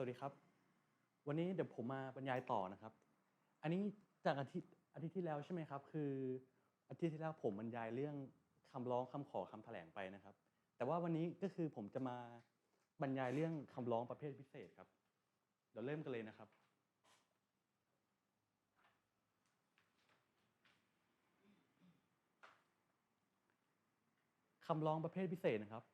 สวัสดีครับ วันนี้เดี๋ยวผมมาบรรยายต่อนะครับ อันนี้จากอาทิตย์อาทิตย์ที่แล้วใช่ไหมครับ คืออาทิตย์ที่แล้วผมบรรยายเรื่องคำร้องคำขอคำแถลงไปนะครับ แต่ว่าวันนี้ก็คือผมจะมาบรรยายเรื่องคำร้องประเภทพิเศษครับ เดี๋ยวเริ่มกันเลยนะครับ คำร้องประเภทพิเศษนะครับ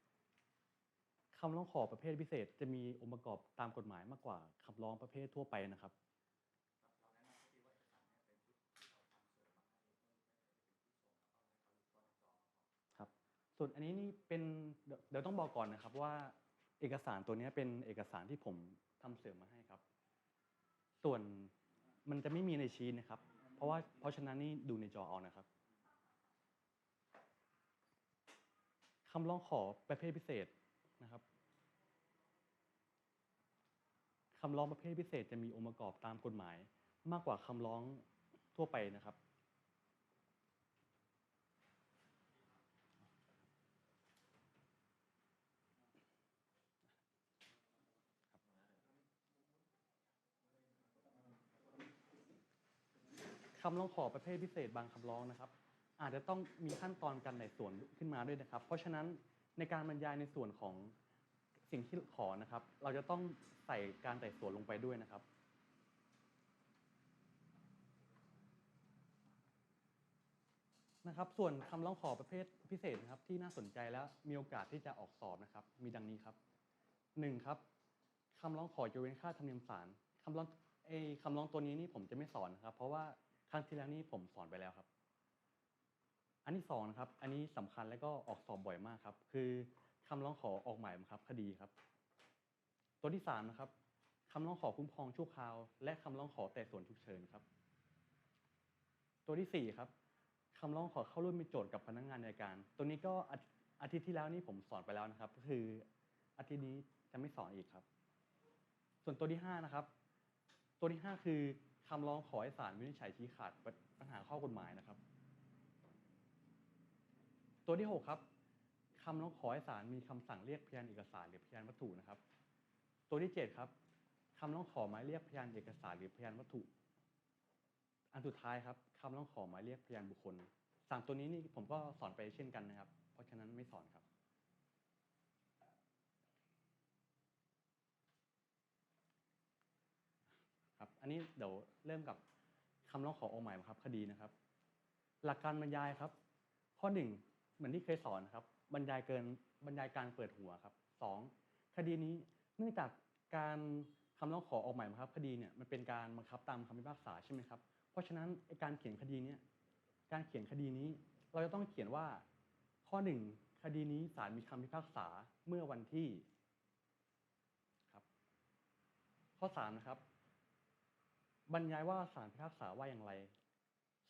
ำร้องขอประเภทพิเศษ จะมีองค์ประกอบตามกฎหมายมากกว่าคำร้องประเภททั่วไปนะครับครับ ส่วนอันนี้นี่เป็นเดี๋ยวต้องบอกก่อนนะครับว่าเอกสารตัวนี้เป็นเอกสารที่ผมทำเสริมมาให้ครับ ส่วนมันจะไม่มีในชีตนะครับ เพราะว่าเพราะฉะนั้นนี่ดูในจอเอานะครับคำร้องขอประเภทพิเศษนะครับ คำร้องประเภทพิเศษจะมีองค์ประกอบตามกฎหมาย มากกว่าคำร้องทั่วไปนะครับคำร้องขอประเภทพิเศษบางคำร้องนะครับ อาจจะต้องมีขั้นตอนการไต่สวนขึ้นมาด้วยนะครับ เพราะฉะนั้นในการบรรยายในส่วนของ สิ่งที่ขอนะครับ เราจะต้องใส่การไต่สวนลงไปด้วยนะครับ นะครับ ส่วนคำร้องขอประเภทพิเศษนะครับ ที่น่าสนใจแล้วมีโอกาสที่จะออกสอบนะครับ มีดังนี้ครับหนึ่งครับคำร้องขอยกเว้นค่าธรรมเนียมศาลคำร้องเอยคำร้องตัวนี้นี่ผมจะไม่สอนนะครับ เพราะว่าครั้งที่แล้วนี่ผมสอนไปแล้วครับ อันที่สองนะครับ อันนี้สำคัญและก็ออกสอบบ่อยมากครับ คือ คำร้องขอออกหมายบังคับคดีครับ ตัวที่สามนะครับคำร้องขอคุ้มครองชั่วคราว และคำร้องขอแต่ส่วนฉุกเฉินครับ ตัวที่สี่ครับคำร้องขอเข้าร่วมเป็นโจทย์กับพนักงานในการ ตัวนี้ก็อาทิอาทิตย์ที่แล้วนี่ผมสอนไปแล้วนะครับ ก็คืออาทิตย์นี้จะไม่สอนอีกครับ ส่วนตัวที่ห้านะครับ ตัวที่ห้าคือคำร้องขอให้ศาลวินิจฉัยชี้ขาดปัญหาข้อกฎหมายนะครับ ตัวที่หกครับ คำร้องขอให้ศาลมีคำสั่งเรียกพยานเอกสารหรือพยานวัตถุนะครับ ตัวที่เจ็ดครับคำร้องขอหมายเรียกพยานเอกสารหรือพยานวัตถุ อันสุดท้ายครับคำร้องขอหมายเรียกพยานบุคคลสามตัวนี้นี่ผมก็สอนไปเช่นกันนะครับ เพราะฉะนั้นไม่สอนครับครับ อันนี้เดี๋ยวเริ่มกับคำร้องขอออกหมายบังคับ คดีนะครับ หลักการบรรยายครับ ข้อหนึ่งเหมือนที่เคยสอนนะครับ บรรยายเกินบรรยายการเปิดหัวครับสองคดีนี้เนื่องจากการคำร้องขอออกหมายบังคับคดีเนี่ยมันเป็นการบังคับตามคำพิพากษาใช่ไหมครับเพราะฉะนั้นการเขียนคดีเนี้ยการเขียนคดีนี้ เราจะต้องเขียนว่า ข้อหนึ่งคดีนี้ศาลมีคำพิพากษาเมื่อวันที่ครับข้อสามนะครับ บรรยายว่าศาลพิพากษาว่าอย่างไร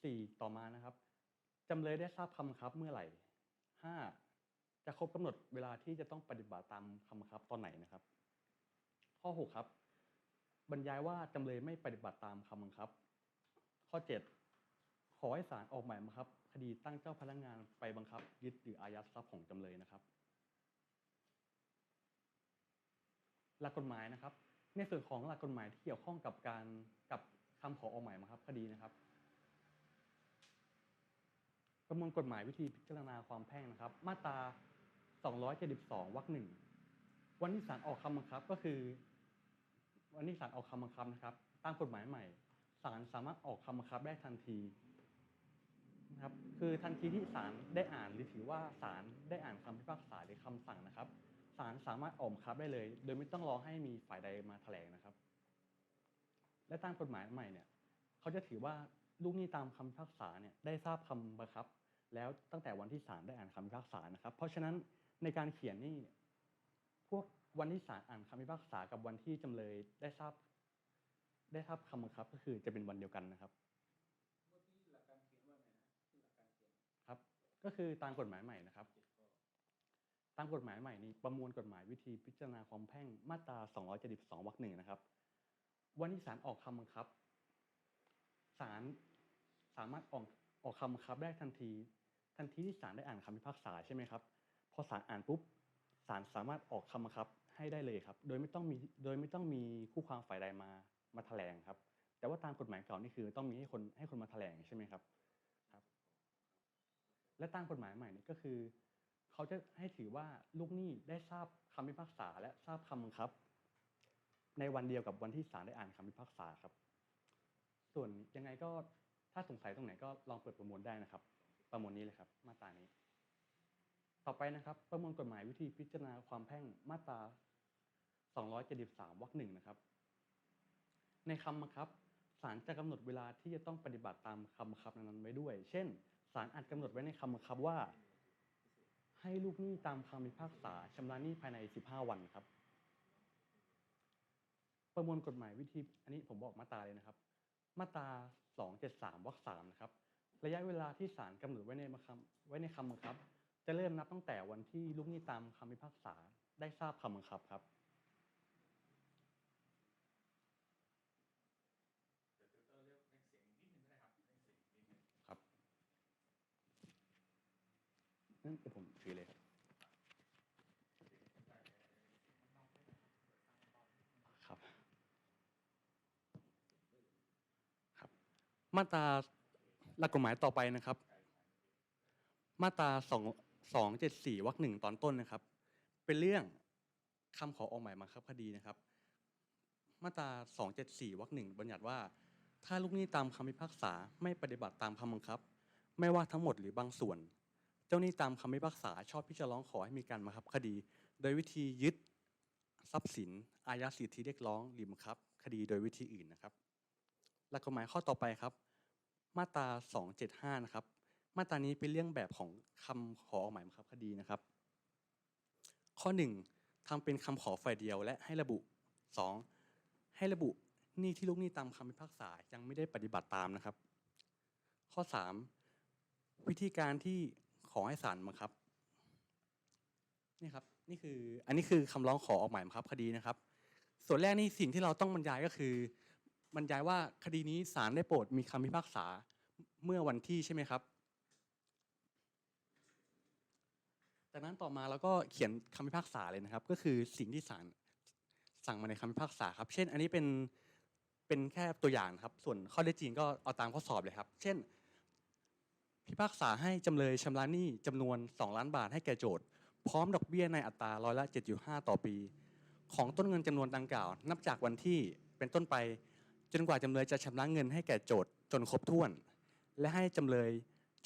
สี่ต่อมานะครับจำเลยได้ทราบคำบังคับเมื่อไหร่ห้า จะครบกำหนดเวลาที่จะต้องปฏิบัติตามคำบังคับตอนไหนนะครับ ข้อหกครับ บรรยายว่าจำเลยไม่ปฏิบัติตามคำบังคับ ข้อเจ็ดขอให้ศาลออกหมายบังคับ คดีตั้งเจ้าพนักงานไปบังคับ ยึดหรืออายัดทรัพย์ของจำเลยนะครับ หลักกฎหมายนะครับ ในส่วนของหลักกฎหมายที่เกี่ยวข้องกับการกับคำขอออกหมายบังคับ คดีนะครับประมวลกฎหมายวิธีพิจารณาความแพ่งนะครับ มาตรา 272วรรคหนึ่งวันที่ศาลออกคำบังคับก็คือ วันที่ศาลออกคำบังคับนะครับตามกฎหมายใหม่ศาลสามารถออกคำบังคับได้ทันทีนะครับคือทันทีที่ศาลได้อ่านหรือถือว่าศาลได้อ่านคำพิพากษาหรือคำสั่งนะครับศาลสามารถออกบังคับได้เลย โดยไม่ต้องรอให้มีฝ่ายใดมาแถลงนะครับ และตามกฎหมายใหม่เนี่ยเขาจะถือว่าลูกหนี้ตามคำพิพากษาเนี่ยได้ทราบคำบังคับ แล้วตั้งแต่วันที่ศาลได้อ่านคำพิพากษานะครับ เพราะฉะนั้น ในการเขียนนี่พวกวันที่ศาลอ่านคำพิพากษากับวันที่จำเลยได้ทราบ ได้ทราบคำบังคับก็คือจะเป็นวันเดียวกันนะครับเมื่อกี้หลักการเขียนว่าไงนะที่หลักการเขียนครับ ก็คือตามกฎหมายใหม่นะครับเจ็ดข้อตามกฎหมายใหม่นี้ประมวลกฎหมายวิธีพิจารณาความแพ่งมาตรา 272วรรคหนึ่งนะครับ วันที่ศาลออกคำบังคับศาลสามารถออกออกคำบังคับได้ทันที ทันทีที่ศาลได้อ่านคำพิพากษาใช่ไหมครับ พอศาลอ่านปุ๊บศาลสามารถออกคำบังคับให้ได้เลยครับ โดยไม่ต้องมีโดยไม่ต้องมีคู่ความฝ่ายใดมามาแถลงครับ แต่ว่าตามกฎหมายเก่านี่คือต้องมีให้คนให้คนมาแถลงใช่ไหมครับครับ และตามกฎหมายใหม่นี่ก็คือ เขาจะให้ถือว่าลูกหนี้ได้ทราบคำพิพากษา และทราบคำบังคับ ในวันเดียวกับวันที่ศาลได้อ่านคำพิพากษาครับ ส่วนยังไงก็ถ้าสงสัยตรงไหนก็ลองเปิดประมวลได้นะครับ ประมวลนี้เลยครับ มาตรานี้ ต่อไปนะครับ ประมวลกฎหมายวิธีพิจารณาความแพ่งมาตรา 273 วรรคหนึ่งนะครับ ในคำบังคับศาลจะกำหนดเวลาที่จะต้องปฏิบัติตามคำบังคับนั้นๆไว้ด้วย เช่นศาลอาจกำหนดไว้ในคำบังคับว่า ให้ลูกหนี้ตามคำพิพากษาชำระหนี้ภายใน 15 วันครับ ประมวลกฎหมายวิธีอันนี้ผมบอกมาตราเลยนะครับ มาตรา 273 วรรค3นะครับ ระยะเวลาที่ศาลกำหนดไว้ในคำไว้ในคำบังคับ จะเริ่มนับตั้งแต่วันที่ลูกหนี้ตามคำพิพากษาได้ทราบคำบังคับครับเดี๋ยวติวเตอร์เรียกเรียกเสียงนิดนึงก็ได้ครับเรียกเสียงนิดนึงครับนั่นเดี๋ยวผมถือเลยครับครับ ครับ มาตราหลักกฎหมายต่อไปนะครับ มาตราสอง สองเจ็ดสี่วรรคหนึ่งตอนต้นนะครับ เป็นเรื่องคำขอออกหมายบังคับคดีนะครับ มาตราสองเจ็ดสี่วรรคหนึ่งบัญญัติว่า ถ้าลูกหนี้ตามคำพิพากษาไม่ปฏิบัติตามคำบังคับ ไม่ว่าทั้งหมดหรือบางส่วน เจ้าหนี้ตามคำพิพากษาชอบที่จะร้องขอให้มีการบังคับคดี โดยวิธียึดทรัพย์สินอายัดสิทธิเรียกร้องหรือบังคับ คดีโดยวิธีอื่นนะครับ หลักกฎหมายข้อต่อไปครับ มาตรา 275 นะครับ มาตรานี้เป็นเรื่องแบบของคำขอออกหมายบังคับคดีนะครับ ข้อ 1ทำเป็นคำขอฝ่ายเดียว และให้ระบุ 2. ให้ระบุหนี้ที่ลูกหนี้ตามคำพิพากษายังไม่ได้ปฏิบัติตามนะครับ ข้อ 3. วิธีการที่ขอให้ศาลบังคับนี่ครับนี่คืออันนี้คือคำร้องขอออกหมายบังคับคดีนะครับ ส่วนแรกนี่สิ่งที่เราต้องบรรยายก็คือบรรยายว่าคดีนี้ศาลได้โปรดมีคำพิพากษาเมื่อวันที่ใช่ไหมครับ จากนั้นต่อมาเราก็เขียนคำพิพากษาเลยนะครับ ก็คือสิ่งที่ศาลสั่งมาในคำพิพากษาครับ เช่น อันนี้เป็นเป็นแค่ตัวอย่างครับ ส่วนข้อเท็จจริงก็เอาตามข้อสอบเลยครับ เช่น พิพากษาให้จำเลยชำระหนี้จำนวน 2 ล้านบาทให้แก่โจทย์พร้อมดอกเบี้ยในอัตราร้อยละ 7.5 ต่อปี ของต้นเงินจำนวนดังกล่าว นับจากวันที่เป็นต้นไป จนกว่าจำเลยจะชำระเงินให้แก่โจทย์จนครบถ้วน และให้จำเลย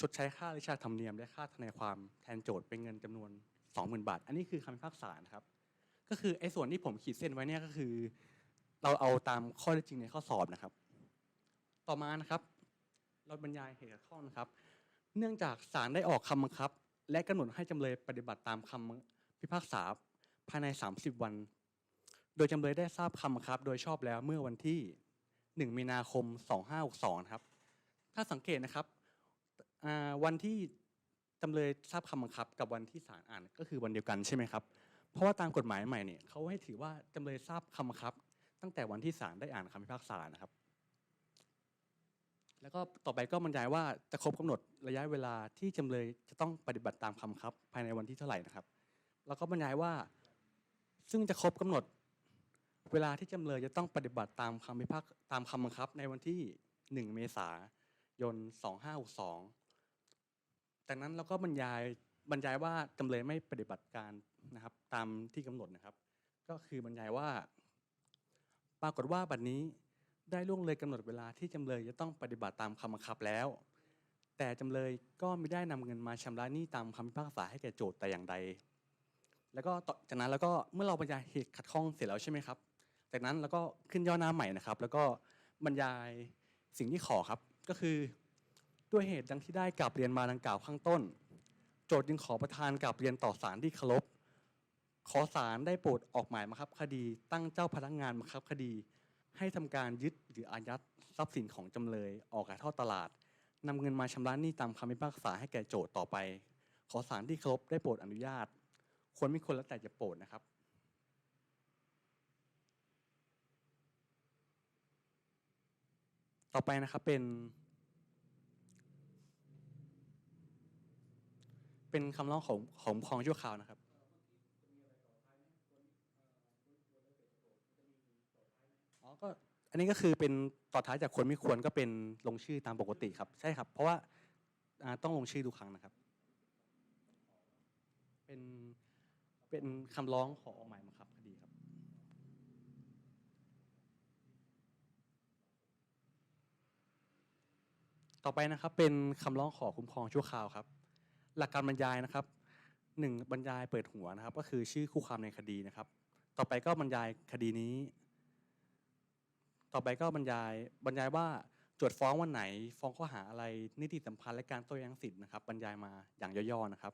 ชดใช้ค่าราชาธรรมเนียมและค่าทนายความแทนโจทย์เป็นเงินจำนวน 20,000 บาท อันนี้คือคำพิพากษาครับ ก็คือไอ้ส่วนที่ผมขีดเส้นไว้เนี่ยก็คือ เราเอาตามข้อเท็จจริงในข้อสอบนะครับ ต่อมานะครับ เราบรรยายเหตุข้อนะครับ เนื่องจากศาลได้ออกคำบังคับ และกำหนดให้จำเลยปฏิบัติตามคำพิพากษาภายใน 30 วัน โดยจำเลยได้ทราบคำบังคับ โดยชอบแล้วเมื่อวันที่ 1 มีนาคม 2562ครับถ้าสังเกตนะครับ วันที่จำเลยทราบคำบังคับ กับวันที่ศาลอ่านก็คือวันเดียวกันใช่ไหมครับ เพราะว่าตามกฎหมายใหม่เนี่ยเขาให้ถือว่าจำเลยทราบคำบังคับ ตั้งแต่วันที่ศาลได้อ่านคำพิพากษานะครับ แล้วก็ต่อไปก็บรรยายว่าจะครบกำหนดระยะเวลาที่จำเลยจะต้องปฏิบัติตามคำบังคับ ภายในวันที่เท่าไหร่นะครับ แล้วก็บรรยายว่าซึ่งจะครบกำหนดเวลาที่จำเลยจะต้องปฏิบัติตามคำพิพากตามคำบังคับ ในวันที่ 1 เมษายน 2562 จากนั้นเราก็บรรยายบรรยายว่าจำเลยไม่ปฏิบัติการนะครับ ตามที่กำหนดนะครับ ก็คือบรรยายว่า ปรากฏว่าบัดนี้ได้ล่วงเลยกำหนดเวลาที่จำเลยจะต้องปฏิบัติตามคำบังคับแล้ว แต่จำเลยก็ไม่ได้นำเงินมาชำระหนี้ตามคำพิพากษาให้แก่โจทย์แต่อย่างใด แล้วก็จากนั้นแล้วก็เมื่อเราบรรยายเหตุขัดข้องเสร็จแล้วใช่ไหมครับ จากนั้นแล้วก็ขึ้นย่อหน้าใหม่นะครับ แล้วก็บรรยายสิ่งที่ขอครับก็คือ ด้วยเหตุดังที่ได้กลับเรียนมาดังกล่าวข้างต้น โจทย์จึงขอประทานกลับเรียนต่อศาลที่เคารพขอศาลได้โปรดออกหมายบังคับคดี ตั้งเจ้าพนักงานบังคับคดี ให้ทำการยึดหรืออายัดทรัพย์สินของจำเลย ออกขายทอดตลาดนำเงินมาชำระหนี้ตามคำพิพากษาให้แก่โจทย์ต่อไป ขอศาลที่เคารพได้โปรดอนุญาต ควรไม่ควรแล้วแต่จะโปรดนะครับต่อไปนะครับเป็น เป็นคำร้องของของครองชั่วคราวนะครับอ่อก็ อันนี้ก็คือเป็นต่อท้ายจากควรไม่ควรก็เป็นลงชื่อตามปกติครับ ใช่ครับ เพราะว่าอ่าต้องลงชื่อทุกครั้งนะครับ เป็นเป็นคำร้องขอออกหมายบังคับคดีครับ ต่อไปนะครับเป็นคำร้องขอคุ้มครองชั่วคราวครับ หลักการบรรยายนะครับหนึ่งบรรยายเปิดหัวนะครับ ก็คือชื่อคู่ความในคดีนะครับ ต่อไปก็บรรยายคดีนี้ ต่อไปก็บรรยายบรรยายว่าโจทย์ฟ้องวันไหน ฟ้องข้อหาอะไรนิติสัมพันธ์และการโต้แย้งสิทธิ์นะครับ บรรยายมาอย่างย่อๆนะครับ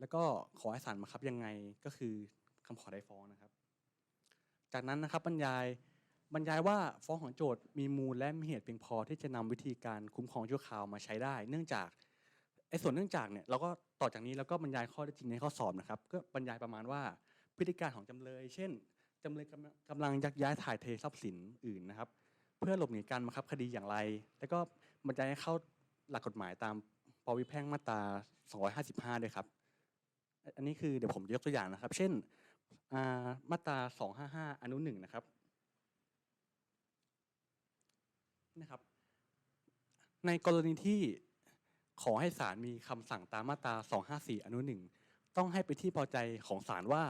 แล้วก็ขอให้ศาลบังคับยังไงก็คือคำขอได้ฟ้องนะครับ จากนั้นนะครับบรรยายบรรยายว่าฟ้องของโจทย์มีมูลและมีเหตุเพียงพอที่จะนำวิธีการคุ้มครองชั่วคราวมาใช้ได้ เนื่องจาก ไอ้ส่วนเนื่องจากเนี่ยเราก็ต่อจากนี้แล้วก็บรรยายข้อเท็จจริงในข้อสอบนะครับ ก็บรรยายประมาณว่าพฤติการของจำเลย เช่นจำเลยกำลังกำลังยักย้ายถ่ายเททรัพย์สินอื่นนะครับ เพื่อหลบหนีการบังคับคดีอย่างไร แล้วก็บรรยายให้เข้าหลักกฎหมายตามปวิแพ่งมาตรา 255 ด้วยครับ อันนี้คือเดี๋ยวผมยกตัวอย่างนะครับ เช่นามาตรา 255 อนุหนึ่งนะครับนะครับ ในกรณีที่ ขอให้ศาลมีคำสั่งตามมาตรา 254 อนุหนึ่งต้องให้ไปนที่พอใจของศาลว่า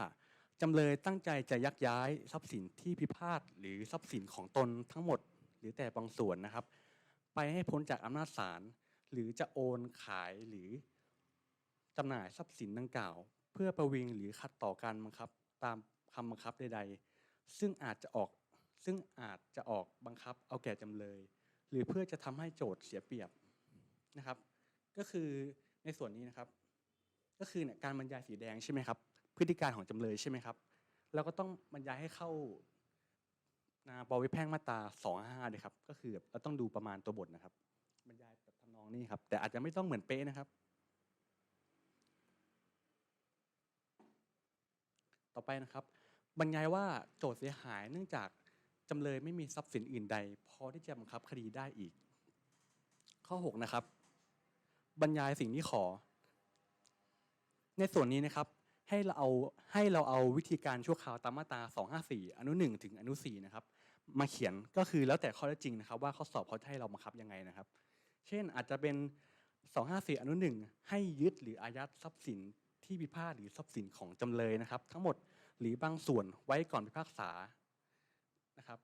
จำเลยตั้งใจจะยักย้ายทรัพย์สินที่พิพาทหรือทรัพย์สินของตนทั้งหมด หรือแต่บางส่วนนะครับ ไปให้พ้นจากอำนาจศาลหรือจะโอนขายหรือจำหน่ายทรัพย์สินดังกล่าว เพื่อประวิงหรือขัดต่อการบังคับตามคำบังคับใด ๆ ซึ่งอาจจะออกซึ่งอาจจะออกบังคับเอาแก่จำเลย หรือเพื่อจะทำให้โจทย์เสียเปรียบนะครับ ก็คือในส่วนนี้นะครับ ก็คือเนี่ยการบรรยายสีแดงใช่ไหมครับ พฤติการของจำเลยใช่ไหมครับ เราก็ต้องบรรยายให้เข้านาปวิแพ่งมาตรา255ด้วยครับ ก็คือเราต้องดูประมาณตัวบทนะครับ บรรยายแบบทำนองนี้ครับ แต่อาจจะไม่ต้องเหมือนเป๊ะนะครับ ต่อไปนะครับ บรรยายว่าโจทย์เสียหายเนื่องจากจำเลยไม่มีทรัพย์สินอื่นใด พอที่จะบังคับคดีได้อีก ข้อ 6 นะครับ บรรยายสิ่งที่ขอ ในส่วนนี้นะครับให้เราเอาให้เราเอาวิธีการชั่วคราวตามมาตรา 254 อนุ 1 ถึงอนุ 4 นะครับ มาเขียนก็คือแล้วแต่ข้อเท็จจริงนะครับ ว่าข้อสอบเขาจะให้เราบังคับยังไงนะครับ เช่นอาจจะเป็น 254 อนุ 1 ให้ยึดหรืออายัดทรัพย์สินที่พิพาทหรือทรัพย์สินของจำเลยนะครับ ทั้งหมดหรือบางส่วนไว้ก่อนพิพากษานะครับ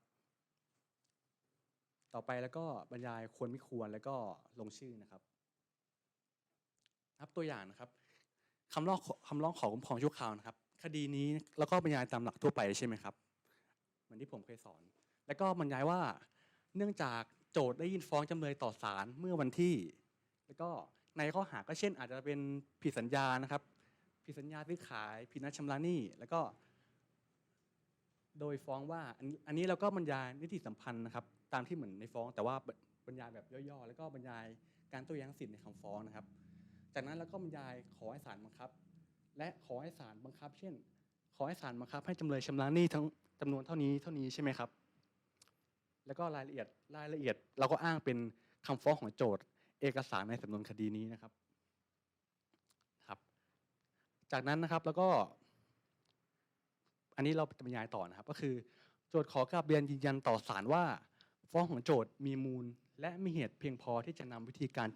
ต่อไปแล้วก็บรรยายควรไม่ควรแล้วก็ลงชื่อนะครับับตัวอย่างนะครับคำร้องคำร้องขอคุ้มครองชั่วคราวนะครับ คดีนี้แล้วก็บรรยายตามหลักทั่วไปใช่ไหมครับเหมือนที่ผมเคยสอน แล้วก็บรรยายว่าเนื่องจากโจทย์ได้ยินฟ้องจำเลยต่อศาลเมื่อวันที่ แล้วก็ในข้อหาก็เช่น อาจจะเป็นผิดสัญญานะครับ ผิดสัญญาซื้อขายผิดนัดชำระหนี้แล้วก็ โดยฟ้องว่าอันนี้อันนี้เราก็บรรยายนิติสัมพันธ์นะครับ ตามที่เหมือนในฟ้อง แต่ว่าบรรยายแบบย่อๆ แล้วก็บรรยายการโต้แย้งสิทธิ์ในคำฟ้องนะครับ จากนั้นเราก็บรรยายขอให้ศาลบังคับ และขอให้ศาลบังคับ เช่น ขอให้ศาลบังคับ ให้จำเลยชำระหนี้ทั้งจำนวนเท่านี้เท่านี้ใช่ไหมครับ แล้วก็รายละเอียดรายละเอียด เราก็อ้างเป็นคำฟ้องของโจทย์ เอกสารในสำนวนคดีนี้นะครับครับ จากนั้นนะครับแล้วก็ อันนี้เราจะบรรยายต่อนะครับ ก็คือ โจทย์ขอกราบเรียนยืนยันต่อศาลว่า ฟ้องของโจทย์มีมูล และมีเหตุเพียงพอที่จะนำวิธีการ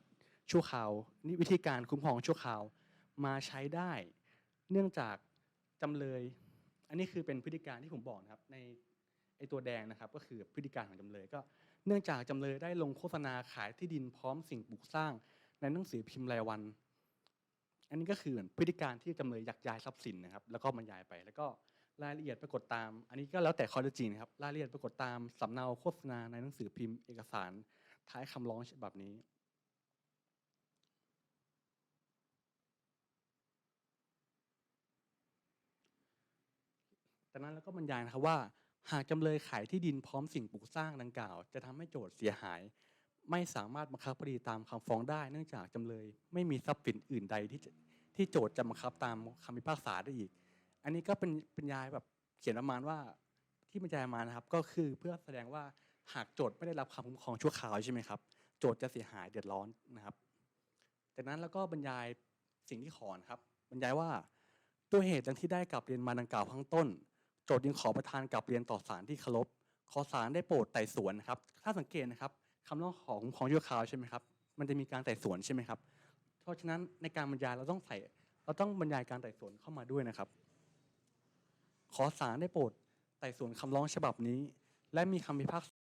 ชั่วคราวนี่วิธีการคุ้มครองชั่วคราวมาใช้ได้ เนื่องจากจำเลย อันนี้คือเป็นพฤติการที่ผมบอกนะครับ ในไอตัวแดงนะครับ ก็คือพฤติการของจำเลยก็เนื่องจากจำเลยได้ลงโฆษณาขายที่ดินพร้อมสิ่งปลูกสร้างในหนังสือพิมพ์รายวัน อันนี้ก็คือเหมือนพฤติการที่จำเลยอยักย้ายทรัพย์สินนะครับ แล้วก็บรรยายไป แล้วก็รายละเอียดปรากฏตาม อันนี้ก็แล้วแต่ข้อเท็จจริงนะครับ รายละเอียดปรากฏตามสำเนาโฆษณาในหนังสือพิมพ์เอกสารท้ายคำร้องฉบับนี้ จากนั้นแล้วก็บรรยายนะครับว่า หากจำเลยขายที่ดินพร้อมสิ่งปลูกสร้างดังกล่าว จะทำให้โจทย์เสียหาย ไม่สามารถบังคับคดีตามคำฟ้องได้ เนื่องจากจำเลยไม่มีทรัพย์สินอื่นใดที่ที่โจทย์จะบังคับตามคำพิพากษาได้อีก อันนี้ก็เป็นบรรยายแบบเขียนประมาณว่าที่บรรยายมานะครับก็คือเพื่อแสดงว่าหากโจทย์ไม่ได้รับคำคุ้มครองชั่วคราวใช่ไหมครับโจทย์จะเสียหายเดือดร้อนนะครับ จากนั้นแล้วก็บรรยายสิ่งที่ขอนครับ บรรยายว่าตัวเหตุดังที่ได้กลับเรียนมาดังกล่าวข้างต้น โจทย์ยังขอประทานกลับเรียนต่อศาลที่เคารพขอศาลได้โปรดไต่สวนนะครับถ้าสังเกตนะครับคำร้องของของยุคาวใช่ไหมครับมันจะมีการไต่สวนใช่ไหมครับ เพราะฉะนั้นในการบรรยายเราต้องใส่เราต้องบรรยายการไต่สวนเข้ามาด้วยนะครับ ขอศาลได้โปรดไต่สวนคำร้องฉบับนี้ และมีคำพิพากษา